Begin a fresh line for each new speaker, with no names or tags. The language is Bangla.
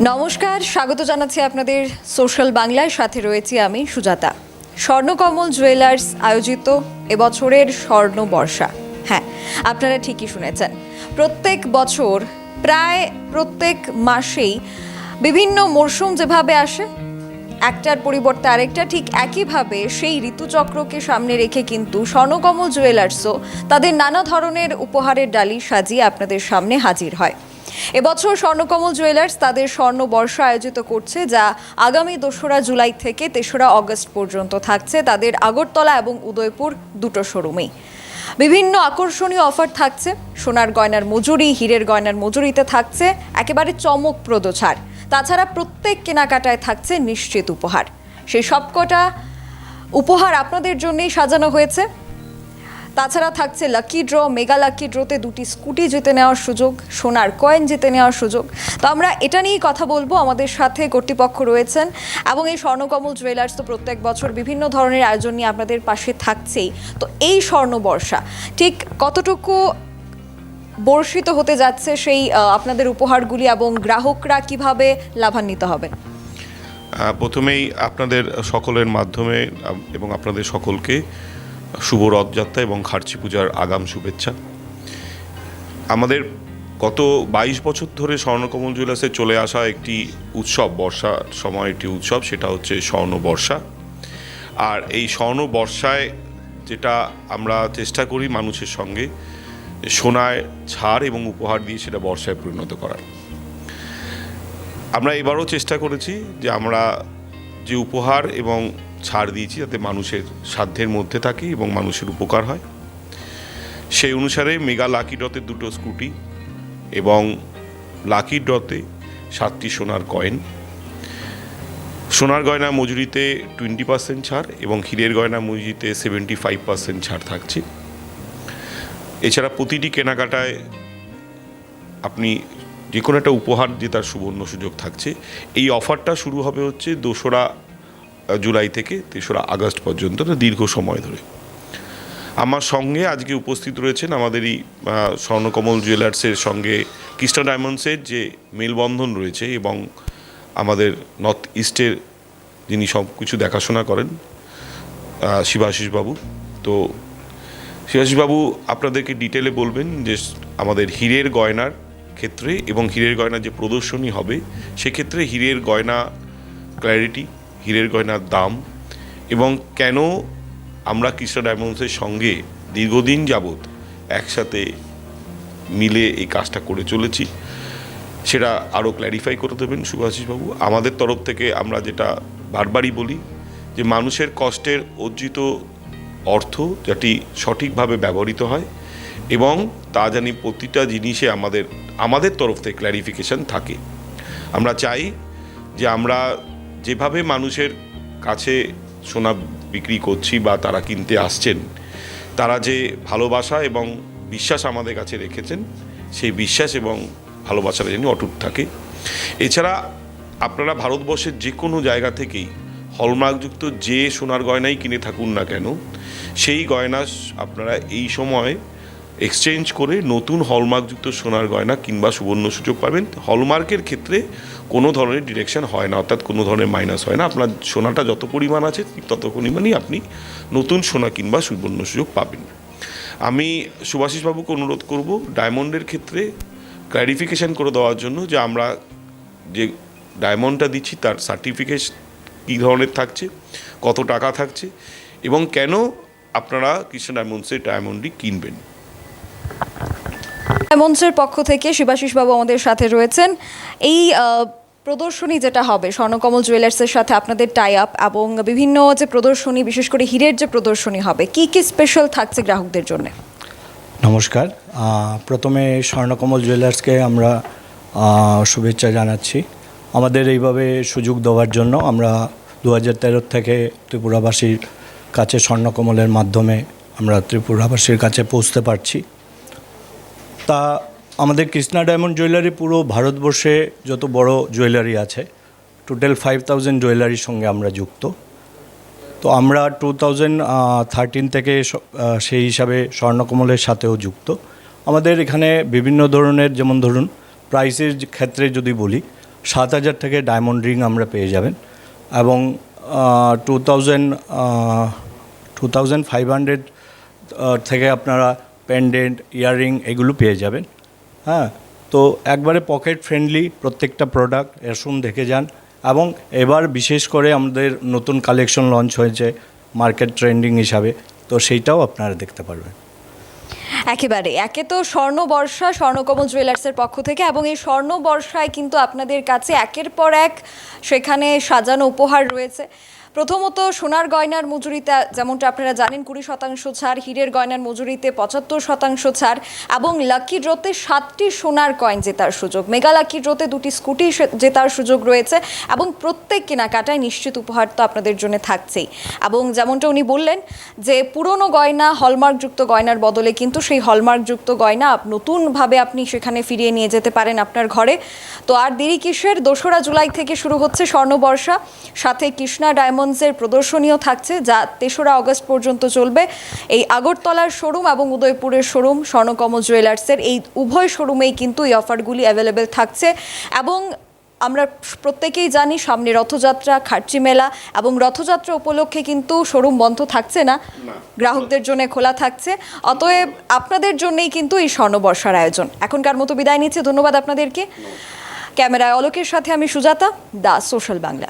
নমস্কার, স্বাগত জানাচ্ছি আপনাদের সোশ্যাল বাংলায়। সাথে রয়েছি আমি সুজাতা। স্বর্ণকমল জুয়েলার্স আয়োজিত এবছরের স্বর্ণ বর্ষা। হ্যাঁ আপনারা ঠিকই শুনেছেন। প্রত্যেক বছর, প্রায় প্রত্যেক মাসেই বিভিন্ন মরশুম যেভাবে আসে, একটার পরিবর্তে আরেকটা, ঠিক একইভাবে সেই ঋতুচক্রকে সামনে রেখে কিন্তু স্বর্ণকমল জুয়েলার্সও তাদের নানা ধরনের উপহারের ডালি সাজিয়ে আপনাদের সামনে হাজির হয়। এবছর স্বর্ণকমল জুয়েলার্স তাদের স্বর্ণ বর্ষা আয়োজিত করছে, যা আগামী দোসরা জুলাই থেকে তেসরা অগস্ট পর্যন্ত থাকছে। তাদের আগরতলা এবং উদয়পুর দুটো শোরুমেই। বিভিন্ন আকর্ষণীয় অফার থাকছে। সোনার গয়নার মজুরি, হীরের গয়নার মজুরিতে থাকছে। একেবারে চমকপ্রদ ছাড়। তাছাড়া প্রত্যেক কেনাকাটায় থাকছে নিশ্চিত উপহার। সেই সবকটা উপহার আপনাদের জন্যই সাজানো হয়েছে। তাছাড়া থাকছে লাকি ড্র মেগা লাকি ড্রতে দুটি স্কুটি জিতে নেওয়ার সুযোগ, সোনার কয়েন জিতে নেওয়ার সুযোগ। তো আমরা এটা নিয়েই কথা বলব। আমাদের সাথে কর্তৃপক্ষ রয়েছেন এবং এই স্বর্ণকমল জুয়েলার্স তো প্রত্যেক বছর বিভিন্ন ধরনের আয়োজন নিয়ে আপনাদের পাশে থাকছেই। তো এই স্বর্ণ বর্ষা ঠিক কতটুকু বর্ষিত হতে যাচ্ছে সেই আপনাদের উপহারগুলি এবং গ্রাহকরা কীভাবে লাভান্বিত হবেন?
প্রথমেই আপনাদের সকলের মাধ্যমে এবং আপনাদের সকলকে শুভ রথযাত্রা এবং খার্চি পূজার আগাম শুভেচ্ছা। আমাদের গত বাইশ বছর ধরে স্বর্ণকমল জুয়েলার্সে চলে আসা একটি উৎসব, বর্ষার সময় একটি উৎসব, সেটা হচ্ছে স্বর্ণ বর্ষা আর এই স্বর্ণ বর্ষায় যেটা আমরা চেষ্টা করি মানুষের সঙ্গে সোনায় ছাড় এবং উপহার দিয়ে সেটা বর্ষায় পরিণত করার। আমরা এবারও চেষ্টা করেছি যে আমরা যে উপহার এবং ছাড় দিয়েছি যাতে মানুষের সাধ্যের মধ্যে থাকে এবং মানুষের উপকার হয়। সেই অনুসারে মেগা লাকি ড্রতে দুটো স্কুটি এবং লাকি ড্রতে সাতটি সোনার কয়েন। সোনার গয়না মজুরিতে টোয়েন্টি পার্সেন্ট ছাড় এবং হীরের গয়না মজুরিতে সেভেন্টি ফাইভ পার্সেন্ট ছাড় থাকছে। এছাড়া প্রতিটি কেনাকাটায় আপনি যে কোনো একটা উপহার জেতার সুবর্ণ সুযোগ থাকছে। এই অফারটা শুরু হবে হচ্ছে দোসরা জুলাই থেকে তেসরা আগস্ট পর্যন্ত দীর্ঘ সময় ধরে। আমার সঙ্গে আজকে উপস্থিত রয়েছেন আমাদের এই স্বর্ণকমল জুয়েলার্সের সঙ্গে কৃষ্ণা ডায়মন্ডসের যে মেলবন্ধন রয়েছে এবং আমাদের নর্থ ইস্টের যিনি সব কিছু দেখাশোনা করেন আহ, শিবাশিস বাবু তো শিবাশিসবাবু আপনাদেরকে ডিটেলে বলবেন যে আমাদের হীরের গয়নার ক্ষেত্রে এবং হীরের গয়নার যে প্রদর্শনী হবে সেক্ষেত্রে হীরের গয়না ক্ল্যারিটি হীরের গয়নার দাম এবং কেন আমরা কৃষ্ণ ডায়মন্ডসের সঙ্গে দীর্ঘদিন যাবৎ একসাথে মিলে এই কাজটা করে চলেছি, সেটা আরও ক্ল্যারিফাই করে দেবেন সুভাষিসবাবু। আমাদের তরফ থেকে আমরা যেটা বারবারই বলি যে মানুষের কষ্টের অর্জিত অর্থ যাতে সঠিকভাবে ব্যবহৃত হয় এবং তা জানি প্রতিটা জিনিসে আমাদের আমাদের তরফ থেকে ক্ল্যারিফিকেশন থাকে। আমরা চাই যে আমরা যেভাবে মানুষের কাছে সোনা বিক্রি করছি বা তারা কিনতে আসছেন, তারা যে ভালোবাসা এবং বিশ্বাস আমাদের কাছে রেখেছেন, সেই বিশ্বাস এবং ভালোবাসাটা যেন অটুট থাকে। এছাড়া আপনারা ভারতবর্ষের যে কোনো জায়গা থেকেই হলমার্কযুক্ত যে সোনার গয়নাই কিনে থাকুন না কেন, সেই গয়না আপনারা এই সময় এক্সচেঞ্জ করে নতুন হলমার্কযুক্ত সোনার গয়না কিংবা সুবর্ণ সুযোগ পাবেন। হলমার্কের ক্ষেত্রে কোনো ধরনের ডিরেকশন হয় না, অর্থাৎ কোনো ধরনের মাইনাস হয় না। আপনার সোনাটা যত পরিমাণ আছে তত পরিমাণই আপনি নতুন সোনা কিংবা সুবর্ণ সুযোগ পাবেন। আমি সুভাষিসবাবুকে অনুরোধ করব ডায়মন্ডের ক্ষেত্রে ক্ল্যারিফিকেশন করে দেওয়ার জন্য যে আমরা যে ডায়মন্ডটা দিচ্ছি, তার সার্টিফিকেট কী ধরনের থাকছে, কত টাকা থাকছে এবং কেন আপনারা কৃষ্ণ ডায়মন্ডসের ডায়মন্ডই কিনবেন।
মঞ্চের পক্ষ থেকে শিবাশিস বাবু আমাদের সাথে রয়েছেন। এই প্রদর্শনী যেটা হবে, স্বর্ণকমল জুয়েলার্সের সাথে আপনাদের টাই আপ এবং বিভিন্ন যে প্রদর্শনী, বিশেষ করে হীরের যে প্রদর্শনী হবে, কি কি স্পেশাল থাকছে গ্রাহকদের জন্য?
নমস্কার। প্রথমে স্বর্ণকমল জুয়েলার্সকে আমরা শুভেচ্ছা জানাচ্ছি। আমাদের এইভাবে সুযোগ দেওয়ার জন্য আমরা দু হাজার তেরো থেকে ত্রিপুরাবাসীর কাছে স্বর্ণকমলের মাধ্যমে আমরা ত্রিপুরাবাসীর কাছে পৌঁছতে পারছি। তা আমাদের কৃষ্ণা ডায়মন্ড জুয়েলারি পুরো ভারতবর্ষে যত বড় জুয়েলারি আছে টোটাল ফাইভ থাউজেন্ড জুয়েলারির সঙ্গে আমরা যুক্ত। তো আমরা টু থাউজেন্ড থার্টিন থেকে সেই হিসাবে স্বর্ণকমলের সাথেও যুক্ত। আমাদের এখানে বিভিন্ন ধরনের, যেমন ধরুন প্রাইসের ক্ষেত্রে যদি বলি, সাত হাজার থেকে ডায়মন্ড রিং আমরা পেয়ে যাবেন। এবং two thousand two thousand five hundred থেকে আপনারা পেন্ডেন্ট ইয়াররিং এগুলো পেয়ে যাবেন। হ্যাঁ তো একবারে পকেট ফ্রেন্ডলি প্রত্যেকটা প্রোডাক্ট এরসুম দেখে যান। এবং এবার বিশেষ করে আমাদের নতুন কালেকশন লঞ্চ হয়েছে মার্কেট ট্রেন্ডিং হিসাবে, তো সেইটাও আপনারা দেখতে পারবেন।
একেবারে, একে তো স্বর্ণ বর্ষা স্বর্ণকমল জুয়েলার্সের পক্ষ থেকে এবং এই স্বর্ণ বর্ষায় কিন্তু আপনাদের কাছে একের পর এক সেখানে সাজানো উপহার রয়েছে। প্রথমত সোনার গয়নার মজুরিতে যেমনটা আপনারা জানেন, কুড়ি শতাংশ ছাড়, হীরের গয়নার মজুরিতে পঁচাত্তর শতাংশ ছাড় এবং লাকি ড্রোতে সাতটি সোনার কয়েন জেতার সুযোগ। মেগা লাকি ড্রোতে দুটি স্কুটি জেতার সুযোগ রয়েছে এবং প্রত্যেক কেনাকাটায় নিশ্চিত উপহার তো আপনাদের জন্য থাকছেই। এবং যেমনটা উনি বললেন যে, পুরনো গয়না হলমার্কযুক্ত গয়নার বদলে কিন্তু সেই হলমার্কযুক্ত গয়না নতুনভাবে আপনি সেখানে ফিরিয়ে নিয়ে যেতে পারেন আপনার ঘরে। তো আর দেরি কিসের? দোসরা জুলাই থেকে শুরু হচ্ছে স্বর্ণবর্ষা। সাথে কৃষ্ণা ডায়মন্ডসের প্রদর্শনীও থাকছে যা তেসরা অগস্ট পর্যন্ত চলবে। এই আগরতলার শোরুম এবং উদয়পুরের শোরুম স্বর্ণকমল জুয়েলার্সের এই উভয় শোরুমেই কিন্তু এই অফারগুলি অ্যাভেলেবেল থাকছে। এবং আমরা প্রত্যেকেই জানি সামনে রথযাত্রা খার্চি মেলা এবং রথযাত্রা উপলক্ষে কিন্তু শোরুম বন্ধ থাকছে না। গ্রাহকদের জন্য খোলা থাকছে। অতএব আপনাদের জন্যই কিন্তু এই স্বর্ণবর্ষার আয়োজন। এখনকার মতো বিদায় নিচ্ছে ধন্যবাদ আপনাদেরকে। ক্যামেরায় অলোকের সাথে আমি সুজাতা দা সোশ্যাল বাংলা।